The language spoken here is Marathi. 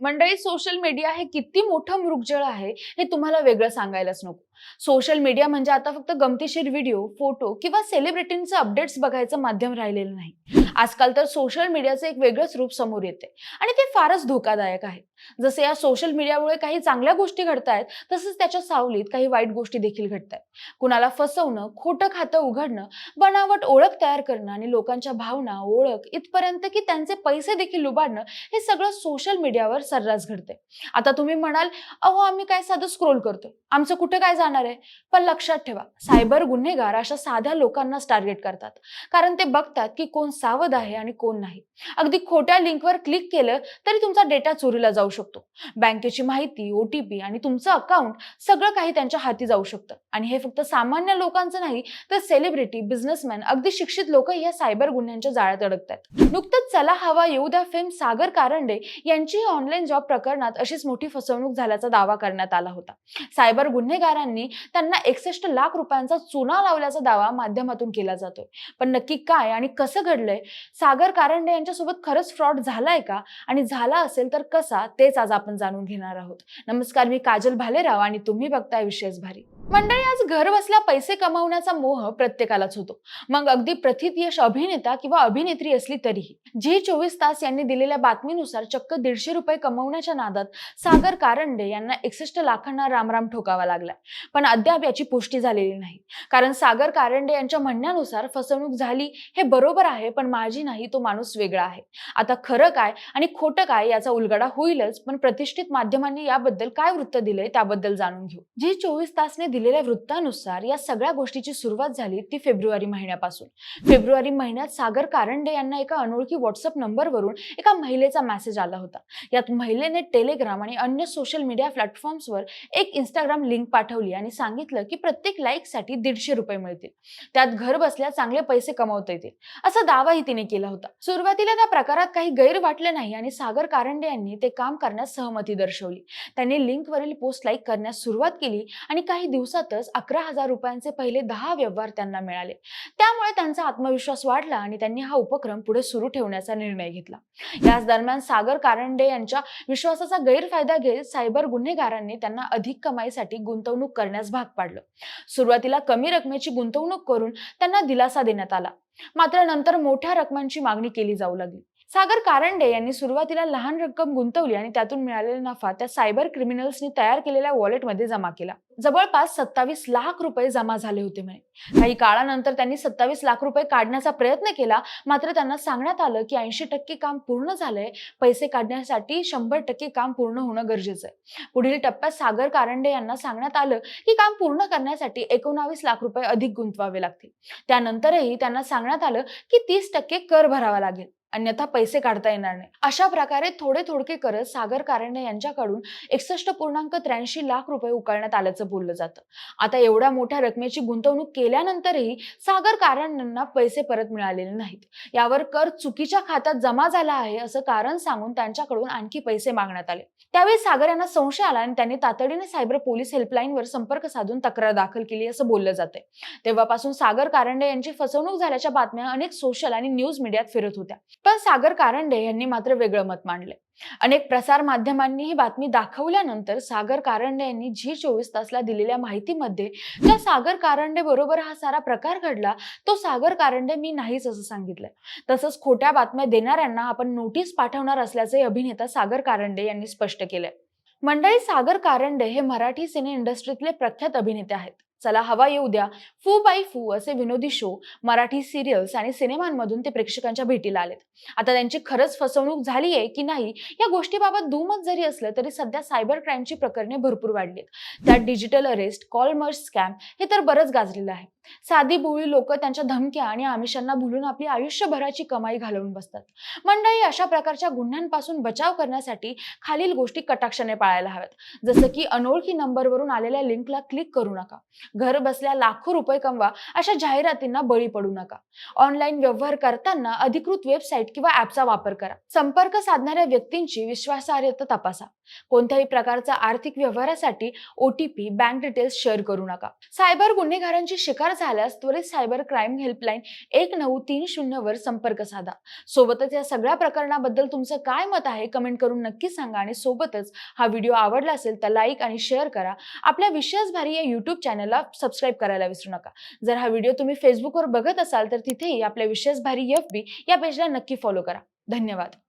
मंडळी सोशल मीडिया हे किती मोठं मृगजळ आहे हे तुम्हाला वेगळं सांगायलाच नको. सोशल मीडिया म्हणजे आता फक्त गमतीशीर व्हिडिओ फोटो किंवा सेलिब्रिटींचे अपडेट्स बघायचं माध्यम राहिलेलं नाही. आजकाल तर सोशल मीडियाचं एक वेगळंच रूप समोर येते आणि ते फारच धोकादायक आहे. जसे या सोशल मीडियामुळे काही चांगल्या गोष्टी घडतायत तसंच त्याच्या सावलीत काही वाईट गोष्टी देखील घडतायत. कुणाला फसवणं खोटं खातं उघडणं बनावट ओळख तयार करणं आणि लोकांच्या भावना ओळख इथपर्यंत की त्यांचे पैसे देखील लुबाडणं हे सगळं सोशल मीडियावर सर्रास घडते आता तुम्ही म्हणाल अहो आम्ही काय साधं स्क्रोल करतोय? आमचं कुठं काय जाणार आहे. पण लक्षात ठेवा सायबर गुन्हेगार अशा साध्या लोकांनाच टार्गेट करतात. कारण ते बघतात की कोण सावध आहे आणि कोण नाही. अगदी खोट्या लिंकवर क्लिक केलं तरी तुमचा डेटा चोरीला जाऊ शकतो. बँकेची माहिती ओटीपी आणि तुमचं अकाउंट सगळं काही त्यांच्या हाती जाऊ शकतं. आणि हे फक्त सामान्य लोकांचं नाही तर सेलिब्रिटी बिझनेसमॅन अगदी शिक्षित लोक या सायबर गुन्ह्यांच्या जाळ्यात अडकतात. नुकतंच चला हवा येऊ द्या फेम सागर कारंडे यांची ऑनलाईन जॉब प्रकरणात अशीच मोठी फसवणूक झाल्याचा दावा करण्यात आला होता. सायबर गुन्हेगारांनी त्यांना एकसष्ट लाख रुपयांचा चुना लावल्याचा दावा माध्यमातून केला जातोय. पण नक्की काय आणि कसं घडलंय? सागर कारंडे यांच्यासोबत खरंच फ्रॉड झालाय का? आणि झाला असेल तर कसा? तेच आज आपण जाणून घेणार आहोत. नमस्कार मी काजल भालेराव आणि तुम्ही बघताय विशेष भारी. मंडळी आज घर बसल्या पैसे कमावण्याचा मोह प्रत्येकालाच होतो. मग अगदी प्रथित यश अभिनेता किंवा अभिनेत्री असली तरीही जी चोवीस तास यांनी दिलेल्या बातमीनुसार चक्क दीडशे रुपये कमवण्याच्या नादात सागर कारंडे यांना एकसष्ट लाखांना रामराम ठोकावा लागलाय. पण अद्याप याची पुष्टी झालेली नाही. कारण सागर कारंडे यांच्या म्हणण्यानुसार फसवणूक झाली हे बरोबर आहे पण माझी नाही तो माणूस वेगळा आहे. आता खरं काय आणि खोटं काय याचा उलगडा होईलच पण प्रतिष्ठित माध्यमांनी याबद्दल काय वृत्त दिलंय त्याबद्दल जाणून घेऊ. जी चोवीस तासने दिलेल्या वृत्तानुसार या सगळ्या गोष्टीची सुरुवात झाली ती फेब्रुवारी महिन्यापासून. फेब्रुवारी महिन्यात सागर कारंडे यांना एका अनोळखी व्हॉट्सअप नंबरवरून एका महिलेचा मेसेज आला होता. यात महिलेने टेलिग्राम आणि अन्य सोशल मीडिया प्लॅटफॉर्म्सवर एक इंस्टाग्राम लिंक पाठवली आणि सांगितलं की प्रत्येक लाईकसाठी दीडशे रुपये मिळतील. त्यात घर बसल्या चांगले पैसे कमवता येतील. असा दावाही तिने केला होता. सुरुवातीला त्या प्रकारात काही गैर वाटलं नाही आणि सागर कारंडे यांनी ते काम करण्यास सहमती दर्शवली. त्यांनी लिंकवरील पोस्ट लाईक करण्यास सुरुवात केली आणि काही दिवस दिवसातच अकरा हजार रुपयांचे पहिले दहा व्यवहार त्यांना मिळाले. त्यामुळे त्यांचा आत्मविश्वास वाढला आणि त्यांनी हा उपक्रम पुढे सुरू ठेवण्याचा निर्णय घेतला. याच दरम्यान सागर कारंडे यांच्या विश्वासाचा गैरफायदा घेत सायबर गुन्हेगारांनी त्यांना अधिक कमाईसाठी गुंतवणूक करण्यास भाग पाडलं. सुरुवातीला कमी रकमेची गुंतवणूक करून त्यांना दिलासा देण्यात आला. मात्र नंतर मोठ्या रकमांची मागणी केली जाऊ लागली. सागर कारंडे यांनी सुरुवातीला लहान रक्कम गुंतवली आणि त्यातून मिळालेला नफा त्या सायबर क्रिमिनल्सनी तयार केलेल्या वॉलेटमध्ये जमा केला. जवळपास सत्तावीस लाख रुपये जमा झाले होते म्हणे. काही काळानंतर त्यांनी सत्तावीस लाख रुपये काढण्याचा प्रयत्न केला मात्र त्यांना सांगण्यात आलं की ऐंशी टक्के काम पूर्ण झालंय पैसे काढण्यासाठी शंभर टक्के काम पूर्ण होणं गरजेचं आहे. पुढील टप्प्यात सागर कारंडे यांना सांगण्यात आलं की काम पूर्ण करण्यासाठी एकोणावीस लाख रुपये अधिक गुंतवावे लागतील. त्यानंतरही त्यांना सांगण्यात आलं की तीस टक्के कर भरावा लागेल. अन्यथा पैसे काढता येणार नाही. अशा प्रकारे थोडे थोडके करत सागर कारंडे यांच्याकडून एकसष्ट पूर्णांक त्र्याऐंशी लाख रुपये उकळण्यात आल्याचं बोललं जातं. आता एवढ्या मोठ्या रकमेची गुंतवणूक केल्यानंतरही सागर कारंडेंना पैसे परत मिळालेले नाहीत. यावर कर चुकीच्या खात्यात जमा झाला आहे असं कारण सांगून त्यांच्याकडून आणखी पैसे मागण्यात आले. त्यावेळी सागर यांना संशय आला आणि त्यांनी तातडीने सायबर पोलीस हेल्पलाईनवर संपर्क साधून तक्रार दाखल केली असं बोललं जाते तेव्हापासून सागर कारंडे यांची फसवणूक झाल्याच्या बातम्या अनेक सोशल आणि न्यूज मीडियात फिरत होत्या. पण सागर कारंडे यांनी मात्र वेगळं मत मांडले अनेक प्रसार माध्यमांनी ही बातमी दाखवल्यानंतर सागर कारंडे यांनी झी चोवीस तासला दिलेल्या माहितीमध्ये ज्या सागर कारंडे बरोबर हा सारा प्रकार घडला तो सागर कारंडे मी नाहीच असं सांगितलंय. तसंच खोट्या बातम्या देणाऱ्यांना आपण नोटीस पाठवणार असल्याचे अभिनेता सागर कारंडे यांनी स्पष्ट केलंय. मंडळी सागर कारंडे हे मराठी सिने इंडस्ट्रीतले प्रख्यात अभिनेते आहेत. चला हवा येऊ द्या. फू बाय फू असे विनोदी शो मराठी सिरियल्स आणि सिनेमांमधून ते प्रेक्षकांच्या भेटीला आलेत. आता त्यांची खरंच फसवणूक झाली आहे की नाही या गोष्टीबाबत दुमत जरी असलं तरी सध्या सायबर क्राईमची प्रकरणे भरपूर वाढली आहेत त्यात digital arrest call merge scam हे तर बरंच गाजलेलं आहे. साधी भोळी लोक त्यांच्या धमक्या आणि आमिषांना भुलून आपली आयुष्यभराची कमाई घालवून बसतात. मंडळी अशा प्रकारच्या गुन्ह्यांपासून बचाव करण्यासाठी खालील गोष्टी कटाक्षाने पाळायला हव्यात. जसं की अनोळखी नंबरवरून आलेल्या लिंकला क्लिक करू नका. घर बसल्या लाखो रुपये कमवा अशा जाहिरातींना बळी पडू नका. ऑनलाईन व्यवहार करताना अधिकृत वेबसाईट किंवा ऍपचा वापर करा. संपर्क साधणाऱ्या व्यक्तींची विश्वासार्हता तपासा. कोणत्याही प्रकारचा आर्थिक व्यवहारासाठी ओटीपी बँक डिटेल्स शेअर करू नका. सायबर गुन्हेगारांची शिकार झाल्यास त्वरित सायबर क्राईम हेल्पलाईन एक नऊ तीन शून्यवर संपर्क साधा. सोबतच या सगळ्या प्रकरणाबद्दल तुमचं काय मत आहे कमेंट करून नक्की सांगा आणि सोबतच हा व्हिडिओ आवडला असेल तर लाईक आणि शेअर करा. आपल्या विशेष भारी या यूट्यूब चॅनलला सबस्क्राईब करायला विसरू नका. जर हा व्हिडिओ तुम्ही फेसबुकवर बघत असाल तर तिथेही आपल्या विशेष भारी एफ बी या पेजला नक्की फॉलो करा. धन्यवाद.